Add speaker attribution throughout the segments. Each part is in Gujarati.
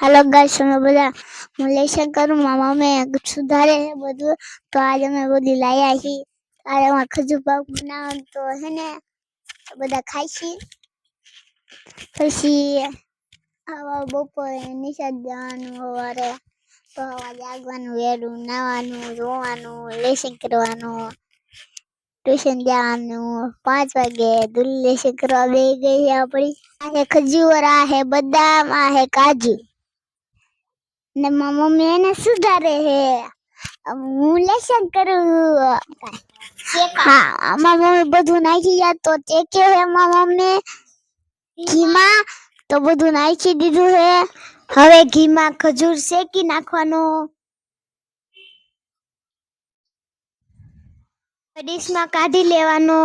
Speaker 1: હાલો ગાઈસ અમે બધા હું લેશન કરું, મામા મેં સુધારે બધું. તો આજે અમે બધું લાયા છીએ આજે અમારે ખજૂર પાક બનાવવાનું તો હે ને, બધા ખાઈશી પછી આવા બપોરે નિશાળ જવાનું સવારે. તો આવા જાગવાનું વહેલું નાવાનું, રોવાનું લેશન કરવાનું, ટ્યુશન જવાનું. પાંચ વાગે દૂર લેશન કરવા બે ગઈ આપણી. આ ખજૂર, આ હે બદામ, આ હે કાજુ. ને મારા મમ્મી એને સુધારે છે હું લેશન કરું હા મારા મમ્મી બધું નાખી જાય તો ચેકે છે મારા મમ્મી ઘીમાં તો બધું નાખી દીધું છે હવે ઘીમાં ખજૂર શેકી નાખવાનો ડીશમાં કાઢી લેવાનો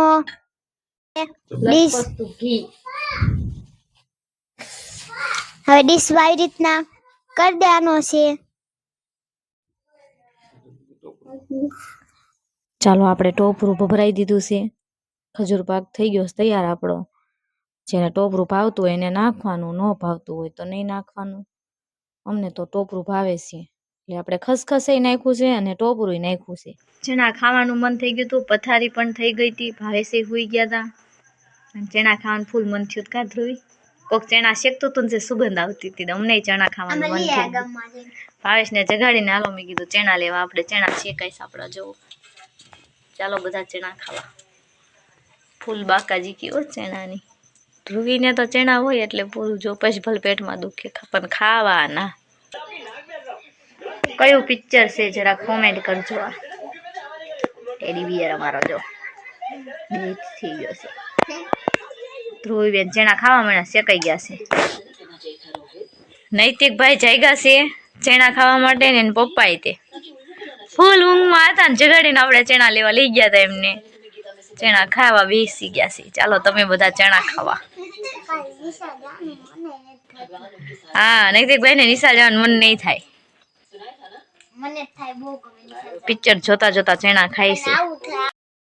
Speaker 1: ડીશ
Speaker 2: ઘી
Speaker 1: હવે ડીશ આવી રીતના કરી છે.
Speaker 2: ચાલો આપણે ટોપરું ભભરાઈ દીધું છે. ખજૂર પાક થઈ ગયો છે તૈયાર આપણો. જેને ટોપરું ભાવતું હોય એને નાખવાનું ન ભાવતું હોય તો નહીં નાખવાનું. અમને તો ટોપરું ભાવે છે. એટલે આપણે ખસખસે નાખ્યું છે અને ટોપરું નાખ્યું છે. જેના ખાવાનું મન થઈ ગયું હતું પથારી પણ થઈ ગઈ હતી ભાવેશે હુઈ ગયા હતા જેના ખાવાનું ફૂલ મન થયું કાં ધ્રુવી? કોક ચણા શેકતું તું ને જે સુગંધ આવતી હતી અમને ચણા ખાવાનું મન થયું ભાવેશને જગાડીને હાલો મેં કીધું ચણા લેવા આપણે ચણા શેકાઈશ આપણા જવું. ચાલો બધા ચણા ખાવા. ફૂલ બાકાજી કયો ચણાની. ધ્રુવીને તો ચણા હોય એટલે પૂરું જો પછી ભલે પેટમાં દુખે પણ ખાવાના. કયું પિક્ચર છે જરા કોમેન્ટ કરજો આ. ટેડી બિયર અમારો જો. થઈ ગયો છે. ધ્રુવી બેન ચણા ખાવા મળ્યા શેકાઈ ગયા છે. નૈતિકભાઈ જાગ્યા છે ચણા ખાવા માટે ને પપ્પા પપ્પાએ તે. ફૂલ ઊંઘમાં હતા ને જગાડીને આપણે ચણા લેવા લઈ ગયા હતા એમને. ચણા ખાવા બેસી ગયા છે. ચાલો તમે બધા ચણા ખાવા. હા નૈતિકભાઈ ને નિશા જવાનું મન નહીં થાય. પિક્ચર જોતા જોતા ચણા ખાય છે.